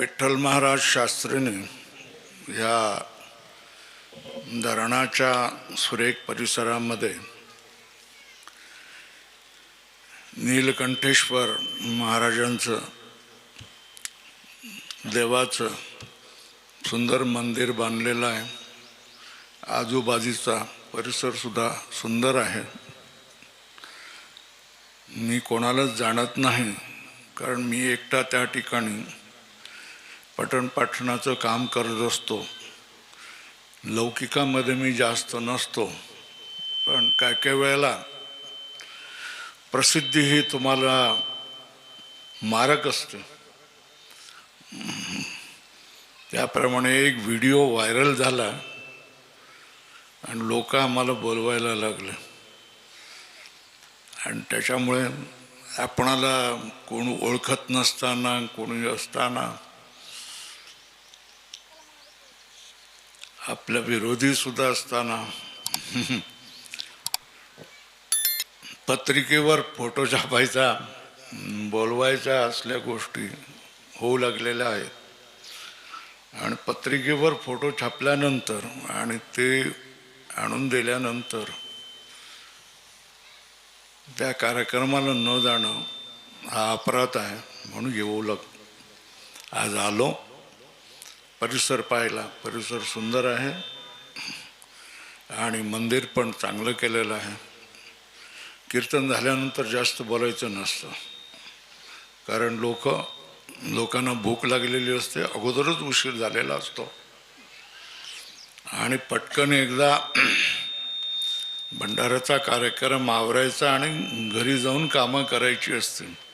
विठ्ठल महाराज शास्त्रीने ह्या धरणाच्या सुरेख परिसरामध्ये नीलकंठेश्वर महाराजांचं देवाचं सुंदर मंदिर बांधलेलं आहे. आजूबाजूचा परिसरसुद्धा सुंदर आहे. मी कोणालाच जाणत नाही कारण मी एकटा त्या ठिकाणी पठण पाठणाचं काम करत असतो. लौकिकामध्ये मी जास्त नसतो. पण काय काय वेळेला प्रसिद्धी ही तुम्हाला मारक असते. त्याप्रमाणे एक व्हिडिओ व्हायरल झाला आणि लोक आम्हाला बोलवायला लागले. आणि त्याच्यामुळे आपणाला कोण ओळखत नसताना कोणी असताना आपल्या विरोधी सुद्धा असताना पत्रिकेवर फोटो छापायचा बोलवायच्या असल्या गोष्टी होऊ लागलेल्या आहेत. आणि पत्रिकेवर फोटो छापल्यानंतर आणि ते आणून दिल्यानंतर त्या कार्यक्रमाला न जाणं हा अपराध आहे म्हणून येऊ लाग आज आलो. परिसर पाहिला. परिसर सुंदर आहे. आणि मंदिर पण चांगलं केलेलं आहे. कीर्तन झाल्यानंतर जास्त बोलायचं नसतं. कारण लोक लोकांना भूक लागलेली असते. अगोदरच उशीर झालेला असतो. आणि पटकन एकदा भंडाराचा कार्यक्रम आवरायचा आणि घरी जाऊन कामं करायची असतील.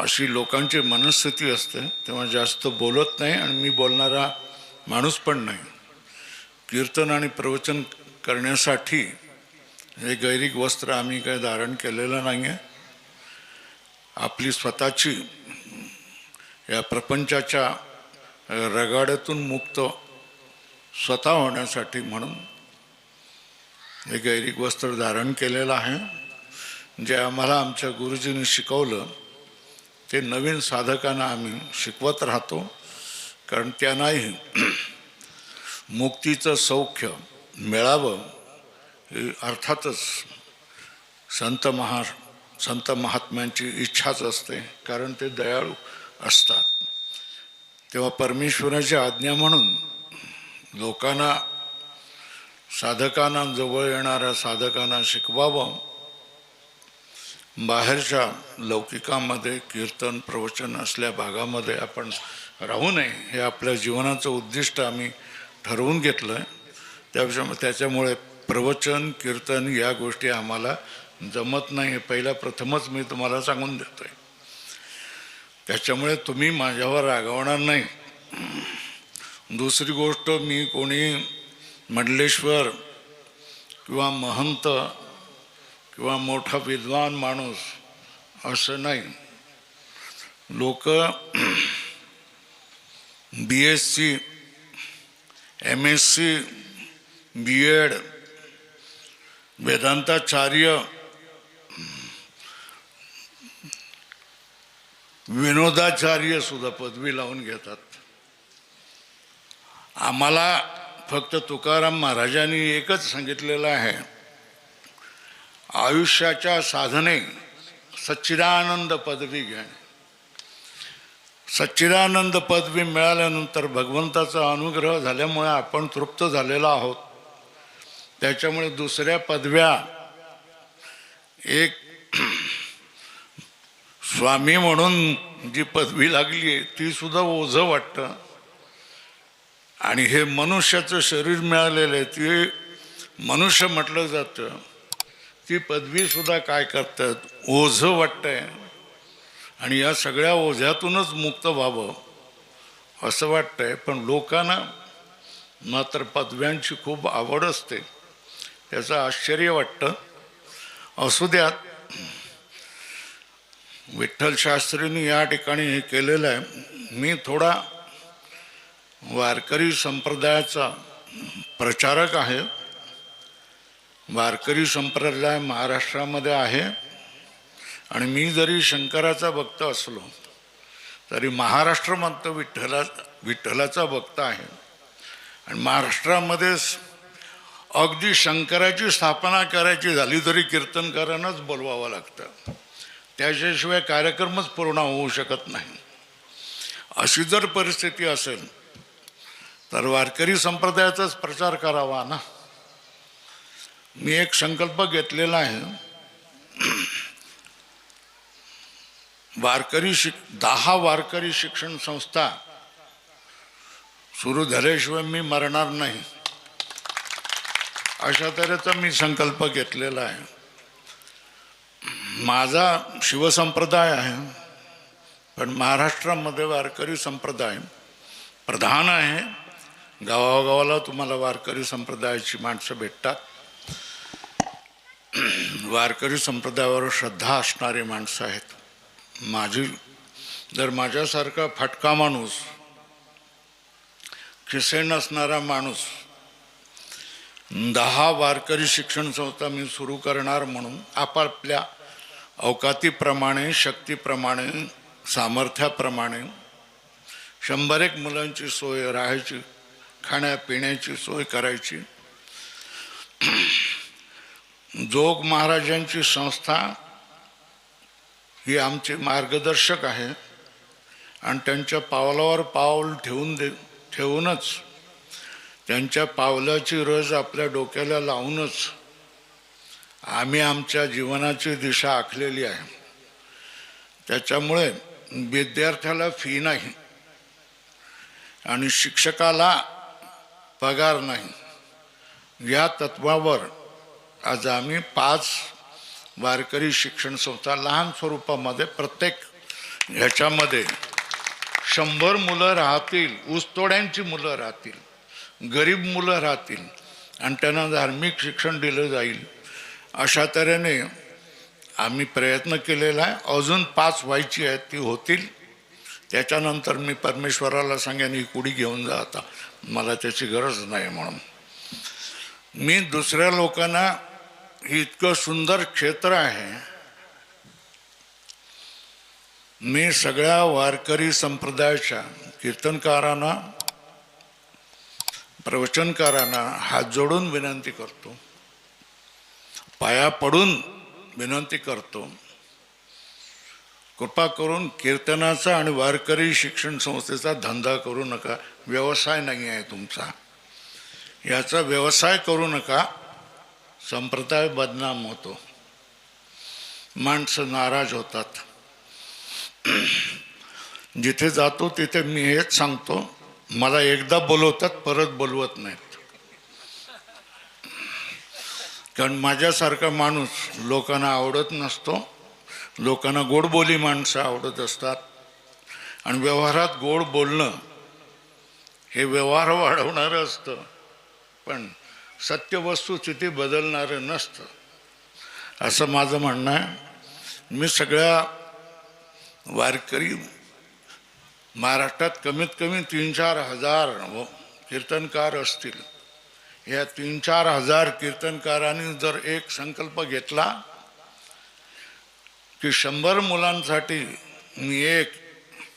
अशी लोकांची मनस्थिती असते तेव्हा जास्त बोलत नाही आणि मी बोलणारा माणूस पण नाही. कीर्तन आणि प्रवचन करण्यासाठी हे गैरिक वस्त्र आम्ही काही धारण केलेलं नाही आहे आपली स्वतःची या प्रपंचाच्या रगाड्यातून मुक्त स्वतः होण्यासाठी म्हणून हे गैरिक वस्त्र धारण केलेलं आहे. जे आम्हाला आमच्या गुरुजींनी शिकवलं ते नवीन साधकांना आम्ही शिकवत राहतो कारण त्यांनाही मुक्तीचं सौख्य मिळावं ही अर्थातच संत महा संत महात्म्यांची इच्छाच असते कारण ते दयाळू असतात. तेव्हा परमेश्वराची आज्ञा म्हणून लोकांना साधकांना जवळ येणाऱ्या साधकांना शिकवावं बाहेरच्या लौकिकामध्ये कीर्तन प्रवचन असल्या भागामध्ये आपण राहू नये हे आपल्या जीवनाचं उद्दिष्ट आम्ही ठरवून घेतलं आहे त्यापेक्षा त्याच्यामुळे प्रवचन कीर्तन या गोष्टी आम्हाला जमत नाही. हे पहिला प्रथमच मी तुम्हाला सांगून देतो आहे त्याच्यामुळे तुम्ही माझ्यावर रागवणार नाही. दुसरी गोष्ट मी कोणी मंडलेश्वर किंवा महंत किंवा मोठा विद्वान माणूस असं नाही. लोक B S C M S C B Ed वेदांताचार्य विनोदाचार्य सुद्धा पदवी लावून घेतात. आम्हाला फक्त तुकाराम महाराजांनी एकच सांगितलेलं आहे. आयुष्याच्या साधने सच्चिदानंद पदवी घेणे सच्चिदानंद पदवी मिळाल्यानंतर भगवंताचा अनुग्रह झाल्यामुळे आपण तृप्त झालेलो आहोत. त्याच्यामुळे दुसऱ्या पदव्या एक स्वामी म्हणून जी पदवी लागली आहे ती सुद्धा ओझं वाटतं. आणि हे मनुष्याचं शरीर मिळालेलं आहे ते मनुष्य म्हटलं जातं. ती पदवी सुद्धा काय करतात? ओझं वाटतंय. आणि या सगळ्या ओझ्यातूनच मुक्त व्हावं असं वाटतंय. पण लोकांना मात्र पदव्यांची खूप आवड असते. त्याचं आश्चर्य वाटतं. असू द्यात विठ्ठल शास्त्रींनी या ठिकाणी हे केलेलं आहे. मी थोडा वारकरी संप्रदायाचा प्रचारक आहे. वारकरी संप्रदाय महाराष्ट्रामध्ये आहे. आणि मी जरी शंकराचा भक्त असलो तरी महाराष्ट्र म्हणतो विठ्ठला विठ्ठलाचा भक्त आहे. आणि महाराष्ट्रामध्ये अगदी शंकराची स्थापना करायची झाली तरी कीर्तनकारांनाच बोलवावं लागतं. त्याच्याशिवाय कार्यक्रमच पूर्ण होऊ शकत नाही. अशी जर परिस्थिती असेल तर वारकरी संप्रदायाचाच प्रचार करावा ना. मी एक संकल्प घेतलेला आहे. वारकरी शिक दहा वारकरी शिक्षण संस्था सुरू झाल्याशिवाय मी मरणार नाही. अशा तऱ्हेचा मी संकल्प घेतलेला आहे. माझा शिवसंप्रदाय आहे पण महाराष्ट्रामध्ये वारकरी संप्रदाय प्रधान आहे. गावागावाला तुम्हाला वारकरी संप्रदायाची माणसं भेटतात. वारकरी संप्रदायावर श्रद्धा असणारी माणसं आहेत. माझी जर माझ्यासारखा फटका माणूस खिसे नसणारा माणूस दहा वारकरी शिक्षण संस्था मी सुरू करणार म्हणून आपापल्या अवकातीप्रमाणे शक्तीप्रमाणे सामर्थ्याप्रमाणे शंभर एक मुलांची सोय राहायची खाण्यापिण्याची सोय करायची. जोग महाराजांची संस्था ही आमचे मार्गदर्शक आहे. आणि त्यांच्या पावलावर पाऊल ठेवून दे ठेवूनच त्यांच्या पावलाची रज आपल्या डोक्याला लावूनच आम्ही आमच्या जीवनाची दिशा आखलेली आहे. त्याच्यामुळे विद्यार्थ्याला फी नाही आणि शिक्षकाला पगार नाही. या तत्वावर आज आम्ही पाच वारकरी शिक्षण संस्था लहान स्वरूपामध्ये प्रत्येक ह्याच्यामध्ये शंभर मुलं राहतील ऊसतोड्यांची मुलं राहतील गरीब मुलं राहतील आणि त्यांना धार्मिक शिक्षण दिलं जाईल. अशा तऱ्हेने आम्ही प्रयत्न केलेला आहे. अजून पाच व्हायची आहेत ती होतील. त्याच्यानंतर मी परमेश्वराला सांगेन ही कुडी घेऊन जा आता. मला त्याची गरज नाही म्हणून. मी दुसऱ्या लोकांना हे इतकं सुंदर क्षेत्र आहे. मी सगळ्या वारकरी संप्रदायाच्या कीर्तनकारांना प्रवचनकारांना हात जोडून विनंती करतो. पाया पडून विनंती करतो. कृपा करून कीर्तनाचा आणि वारकरी शिक्षण संस्थेचा धंदा करू नका. व्यवसाय नाही आहे तुमचा. याचा व्यवसाय करू नका. संप्रदाय बदनाम होतो. माणसं नाराज होतात. जिथे जातो तिथे मी हेच सांगतो मला एकदा बोलवतात परत बोलवत नाहीत. कारण माझ्यासारखा माणूस लोकांना आवडत नसतो. लोकांना गोडबोली माणसं आवडत असतात. आणि व्यवहारात गोड बोलणं हे व्यवहार वाढवणारं असतं. पण सत्य वस्तुस्थिती बदलणारं नसतं. असं माझं म्हणणं आहे. मी सगळ्या वारकरी महाराष्ट्रात कमीत कमी तीन चार हजार व- कीर्तनकार असतील. या तीन चार हजार कीर्तनकारांनी जर एक संकल्प घेतला की शंभर मुलांसाठी मी एक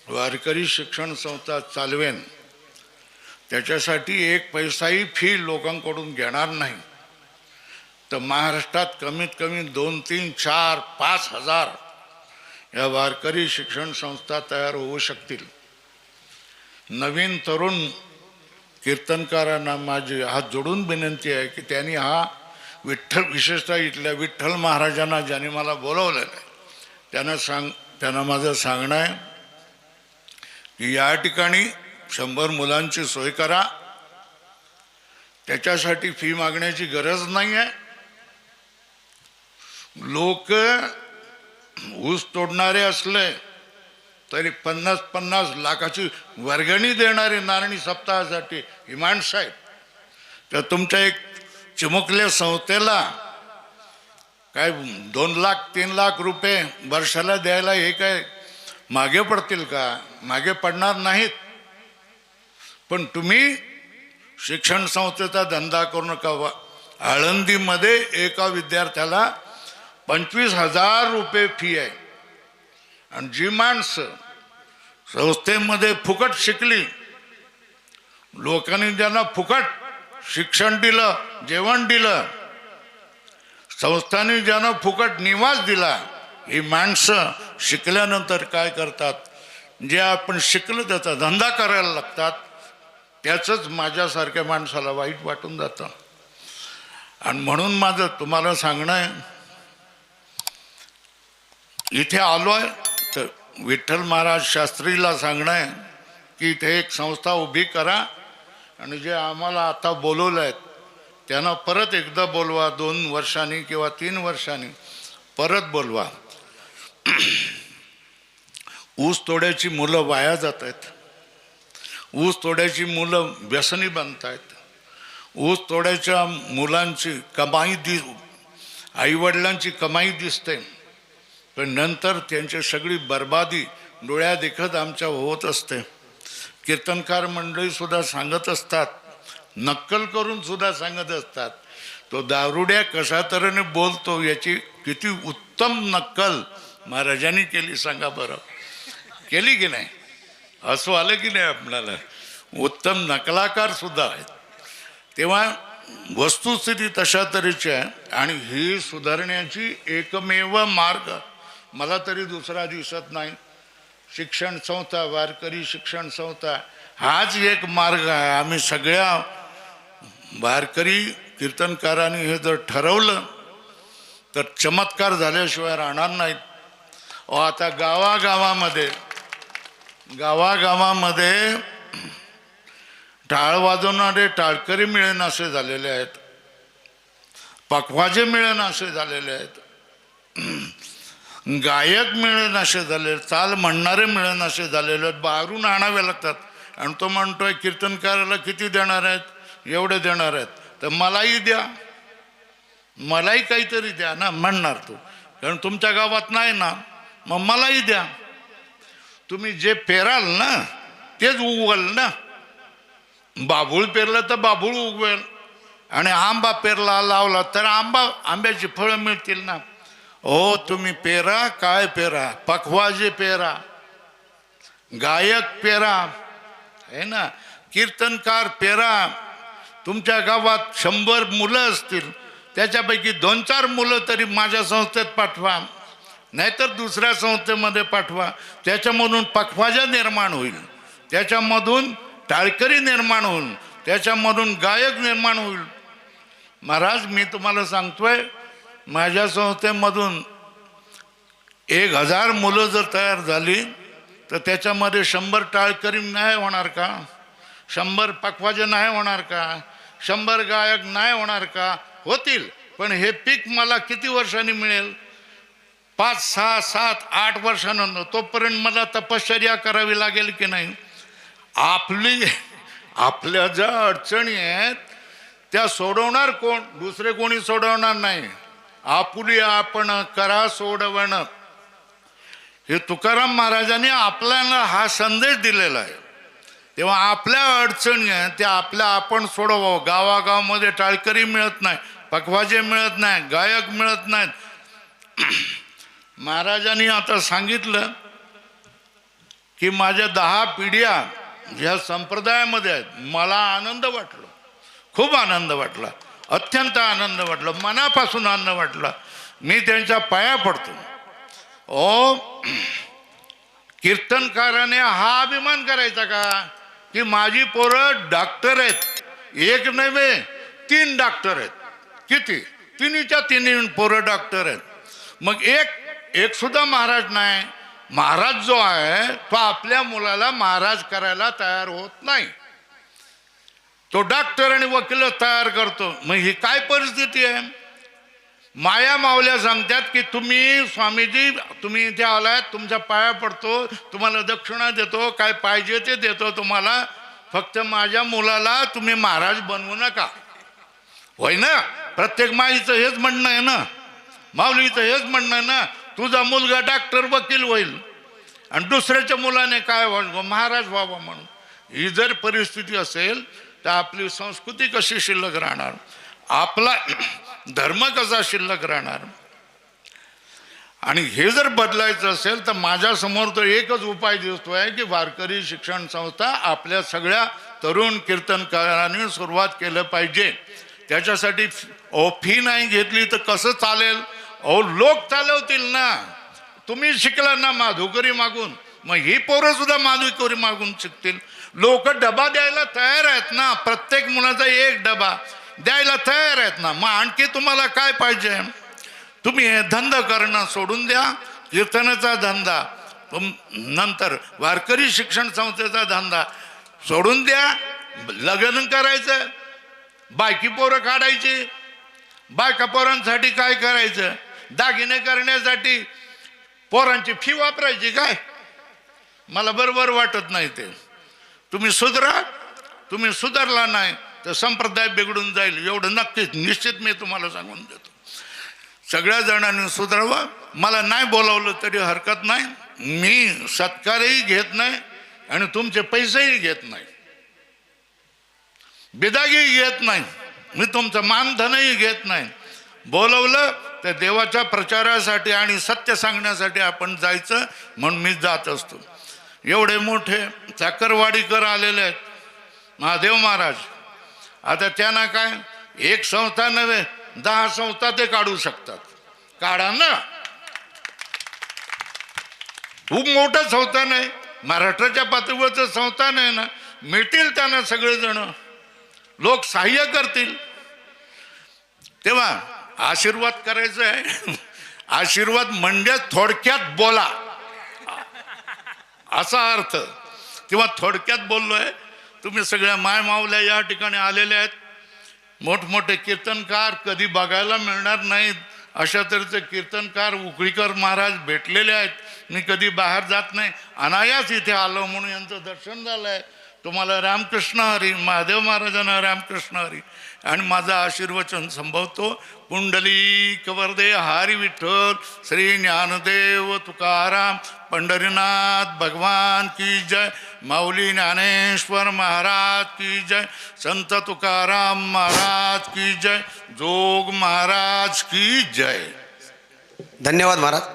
वारकरी शिक्षण संस्था चालवेन त्याच्यासाठी एक पैसाही फी लोकांकडून घेणार नाही. तर महाराष्ट्रात कमीत कमी दोन तीन चार पाच हजार या वारकरी शिक्षण संस्था तयार होऊ शकतील. नवीन तरुण कीर्तनकारांना माझी हात जोडून विनंती आहे की त्यांनी हा विठ्ठल विशेषतः इथल्या विठ्ठल महाराजांना ज्यांनी मला बोलवलेलं आहे त्यांना सांग त्यांना माझं सांगणं आहे की या ठिकाणी शंभर मुलांची सोय करा. त्याच्यासाठी फी मागण्याची गरज नाही आहे लोक ऊस तोडणारे असले तरी पन्नास पन्नास लाखाची वर्गणी देणारी नारणी सप्ताहासाठी इमान साहेब. तर तुमच्या एक चिमुकल्या संस्थेला काय दोन लाख तीन लाख रुपये वर्षाला द्यायला हे काय मागे पडतील का? मागे पडणार नाहीत. पण तुम्ही शिक्षण संस्थेचा धंदा करू नका वा- आळंदीमध्ये एका विद्यार्थ्याला पंचवीस हजार रुपये फी आहे. आणि जी माणसं संस्थेमध्ये फुकट शिकली लोकांनी ज्यांना फुकट शिक्षण दिलं जेवण दिलं संस्थांनी ज्यांना फुकट निवास दिला ही माणसं शिकल्यानंतर काय करतात? जे आपण शिकलं त्याचा धंदा करायला लागतात त्याचंच माझ्यासारख्या माणसाला वाईट वाटून जातं. आणि म्हणून माझं तुम्हाला सांगणं आहे इथे आलोय तर विठ्ठल महाराज शास्त्रीला सांगणं आहे की इथे एक संस्था उभी करा आणि जे आम्हाला आता बोलवलं आहेत त्यांना परत एकदा बोलवा दोन वर्षांनी किंवा तीन वर्षांनी परत बोलवा. ऊस तोड्याची मुलं वाया जात आहेत. ऊस तोड्याची मुलं व्यसनी बनत आहेत ऊस तोड्याच्या मुलांची कमाई दि आईवडिलांची कमाई दिसते. पण नंतर त्यांची सगळी बर्बादी डोळ्या देखत आमच्या होत असते. कीर्तनकार मंडळीसुद्धा सांगत असतात. नक्कल करून सुद्धा सांगत असतात. तो दारुड्या कशा तऱ्हेने बोलतो याची किती उत्तम नक्कल महाराजांनी केली सांगा बरं. केली की नाही? असं आलं की नाही आपल्याला? उत्तम नकलाकार सुद्धा आहेत. तेव्हा वस्तुस्थिती तशा तऱ्हेची आहे आणि ही सुधारण्याची एकमेव मार्ग मला तरी दुसरा दिसत नाही. शिक्षण संस्था वारकरी शिक्षण संस्था हाच एक मार्ग आहे. आम्ही सगळ्या वारकरी कीर्तनकारांनी हे जर ठरवलं तर चमत्कार झाल्याशिवाय राहणार नाहीत. आता गावागावामध्ये गावागावामध्ये टाळ वाजवणारे टाळकरी मिळेन असे झालेले आहेत. पखवाजे मिळेन असे झालेले आहेत. गायक मिळेन असे झाले चाल म्हणणारे मिळेन असे झालेले आहेत. बाहेरून आणावे लागतात. आणि तो म्हणतोय कीर्तनकाराला किती देणार आहेत? एवढे देणार आहेत. तर मलाही द्या. मलाही काहीतरी द्या ना म्हणणार तू. कारण तुमच्या गावात नाही ना. मग मलाही द्या. तुम्ही जे पेराल ना तेच उगवाल ना. बाभूळ पेरलं तर बाभूळ उगवेल. आणि आंबा पेरला लावला तर आंबा आंब्याची फळं मिळतील ना. हो तुम्ही पेरा काय पेरा? पखवाजे पेरा. गायक पेरा. है ना? कीर्तनकार पेरा. तुमच्या गावात शंभर मुलं असतील. त्याच्यापैकी दोन चार मुलं तरी माझ्या संस्थेत पाठवा. नाहीतर दुसऱ्या संस्थेमध्ये पाठवा. त्याच्यामधून पखवाजा निर्माण होईल. त्याच्यामधून टाळकरी निर्माण होईल. त्याच्यामधून गायक निर्माण होईल. महाराज मी तुम्हाला सांगतोय माझ्या संस्थेमधून एक हजार मुलं जर तयार झाली तर त्याच्यामध्ये शंभर टाळकरी नाही होणार का? शंभर पखवाजे नाही होणार का? शंभर गायक नाही होणार का? होतील पण हे पीक मला किती वर्षांनी मिळेल? पाच सहा सात आठ वर्षानंतर तोपर्यंत मला तपश्चर्या करावी लागेल की नाही? आपली आपल्या ज्या अडचणी आहेत त्या सोडवणार कोण? दुसरे कोणी सोडवणार नाही. आपुली आपण करा सोडवणं. हे तुकाराम महाराजांनी आपल्याला हा संदेश दिलेला आहे. तेव्हा आपल्या अडचणी आहेत त्या आपल्या आपण सोडवावं. गावागावामध्ये टाळकरी मिळत नाही पखवाजे मिळत नाही गायक मिळत नाहीत. महाराजांनी आता सांगितलं की माझ्या दहा पिढ्या ह्या संप्रदायामध्ये आहेत. मला आनंद वाटलो. खूप आनंद वाटला. अत्यंत आनंद वाटला. मनापासून आनंद वाटला. मी त्यांच्या पाया पडतो. ओ कीर्तनकाराने हा अभिमान करायचा का? की माझी पोरं डॉक्टर आहेत. एक नव्हे तीन डॉक्टर आहेत. किती? तिन्हीच्या तिन्ही पोरं डॉक्टर आहेत. मग एक एक सुद्धा महाराज नाही. महाराज जो आहे तो आपल्या मुलाला महाराज करायला तयार होत नाही. तो डॉक्टर आणि वकील तयार करतो. मग ही काय परिस्थिती आहे? माया मावल्या सांगतात की तुम्ही स्वामीजी तुम्ही इथे आलात तुमच्या पाया पडतो तुम्हाला दक्षिणा देतो काय पाहिजे ते देतो तुम्हाला. फक्त माझ्या मुलाला तुम्ही महाराज बनवू नका. होय ना? प्रत्येक माईचं हेच म्हणणं आहे ना? माऊलीचं हेच म्हणणं आहे ना? तुझा मुलगा डॉक्टर वकील होईल. आणि दुसऱ्याच्या मुलाने काय व्हावं? महाराज व्हावा म्हणून. ही जर परिस्थिती असेल तर आपली संस्कृती कशी शिल्लक राहणार? आपला धर्म कसा शिल्लक राहणार? आणि हे जर बदलायचं असेल तर माझ्यासमोर तर एकच उपाय दिसतोय की वारकरी शिक्षण संस्था आपल्या सगळ्या तरुण कीर्तनकारांनी सुरुवात केलं पाहिजे. त्याच्यासाठी अहो फी नाही घेतली तर कसं चालेल? अहो लोक चालवतील ना. तुम्ही शिकला ना माधुकरी मागून. मग ही पोरं सुद्धा माधुकरी मागून शिकतील. लोक डबा द्यायला तयार आहेत ना. प्रत्येक मुलाचा एक डबा. द्यायला तयार आहेत ना. मग आणखी तुम्हाला काय पाहिजे? तुम्ही हे धंदा करणं सोडून द्या. कीर्तनाचा धंदा. तुम नंतर वारकरी शिक्षण संस्थेचा धंदा. सोडून द्या. लग्न करायचं. बायकी पोरं काढायची. बायका पोरांसाठी काय करायचं? दागिने करण्यासाठी पोरांची फी वापरायची काय? मला बरोबर वाटत नाही ते. तुम्ही सुधरा तुम्ही सुधारला नाही तर संप्रदाय बिघडून जाईल. एवढं नक्कीच निश्चित मी तुम्हाला सांगून देतो. सगळ्या जणांनी सुधारावं. मला नाही बोलावलं तरी हरकत नाही. मी सत्कारही घेत नाही आणि तुमचे पैसेही घेत नाही. बिदागी घेत नाही. मी तुमचं मानधनही घेत नाही. बोलवलं तर देवाच्या प्रचारासाठी आणि सत्य सांगण्यासाठी आपण जायचं म्हणून मी जात असतो. एवढे मोठे चाकरवाडीकर आलेले आहेत. महादेव महाराज. आता त्यांना काय? एक संस्था नव्हे दहा संस्था ते काढू शकतात. काढा ना. खूप मोठं संस्थान आहे महाराष्ट्राच्या पातळीवरचं संस्थान आहे ना. मिळतील त्यांना सगळेजण. लोक सहाय्य करतील. तेव्हा आशीर्वाद करायचा आहे. आशीर्वाद म्हणजे थोडक्यात बोला. असा अर्थ. किंवा थोडक्यात बोललोय तुम्ही सगळ्या मायमावल्या या ठिकाणी आलेल्या आहेत. मोठमोठे कीर्तनकार कधी बघायला मिळणार नाहीत. अशा तऱ्हेचे कीर्तनकार उकळीकर महाराज भेटलेले आहेत. मी कधी बाहेर जात नाही. अनायास इथे आलो म्हणून यांचं दर्शन झालं आहे तुम्हाला रामकृष्ण हरी महादेव महाराजांना रामकृष्ण हरी. आणि माझा आशीर्वचन संभवतो. कुंडली कवर्दे हरी विठ्ठल श्री ज्ञानदेव तुकाराम पंढरीनाथ भगवान की जय माऊली ज्ञानेश्वर महाराज की जय संत तुकाराम महाराज की जय जोग महाराज की जय. धन्यवाद महाराज.